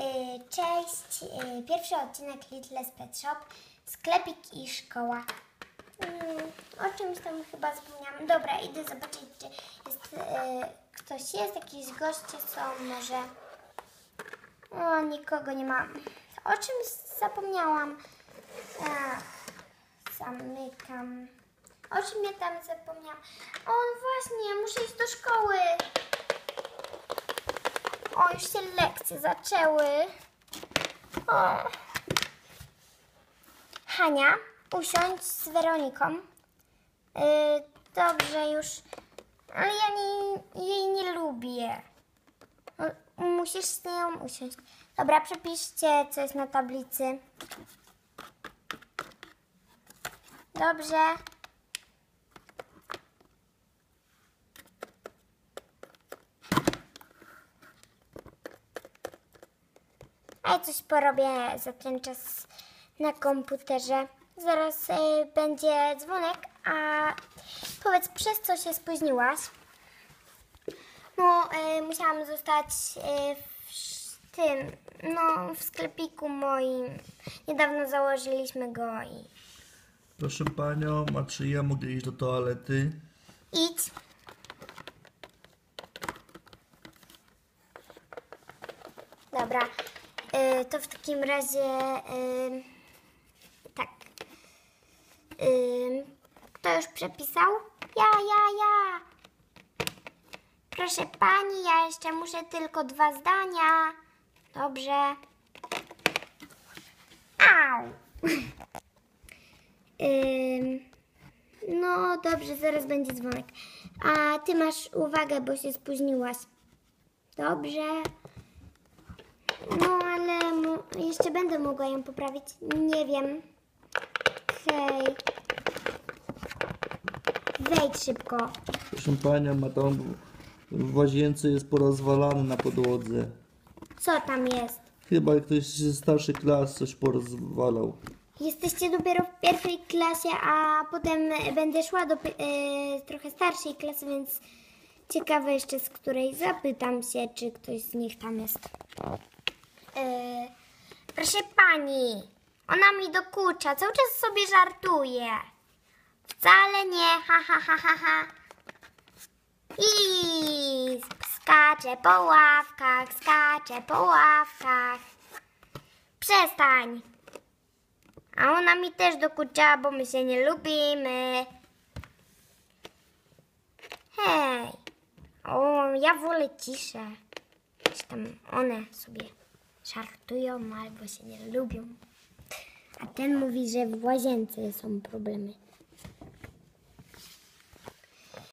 Y, Cześć, y, pierwszy odcinek Little's Pet Shop, sklepik i szkoła. Mm, O czymś tam chyba zapomniałam. Dobra, idę zobaczyć, czy jest, y, ktoś jest, jakieś goście są, może... O, nikogo nie ma. O czymś zapomniałam. Ach, zamykam. O czym ja tam zapomniałam? O, właśnie, muszę iść do szkoły. O, już się lekcje zaczęły. O. Hania, usiądź z Weroniką. Yy, dobrze, już. Ale ja nie, jej nie lubię. Musisz z nią usiąść. Dobra, przepiszcie, co jest na tablicy. Dobrze. A ja coś porobię za ten czas na komputerze. Zaraz y, będzie dzwonek, a powiedz, przez co się spóźniłaś? No, y, musiałam zostać y, w tym, no, w sklepiku moim. Niedawno założyliśmy go i Proszę panią, a czy ja mogę iść do toalety? idź. Dobra, y, to w takim razie y, tak. Y, kto już przepisał? Ja, ja, ja. Proszę pani, ja jeszcze muszę tylko dwa zdania. Dobrze. Au. No dobrze, zaraz będzie dzwonek. A ty masz uwagę, bo się spóźniłaś. Dobrze. No ale jeszcze będę mogła ją poprawić. Nie wiem. Hej. Wejdź szybko. Proszę panią, ma tam w łazience jest porozwalane na podłodze. Co tam jest? Chyba ktoś ze starszych klas coś porozwalał. Jesteście dopiero w pierwszej klasie, a potem będę szła do e, trochę starszej klasy, więc ciekawe jeszcze z której. Zapytam się, czy ktoś z nich tam jest. E, proszę pani, ona mi dokucza, cały czas sobie żartuje. Wcale nie, ha ha ha ha ha. I skacze po ławkach, skacze po ławkach. Przestań. A ona mi też dokuczała, bo my się nie lubimy. Hej. O, ja wolę ciszę. Czy tam one sobie żartują albo się nie lubią. A ten mówi, że w łazience są problemy.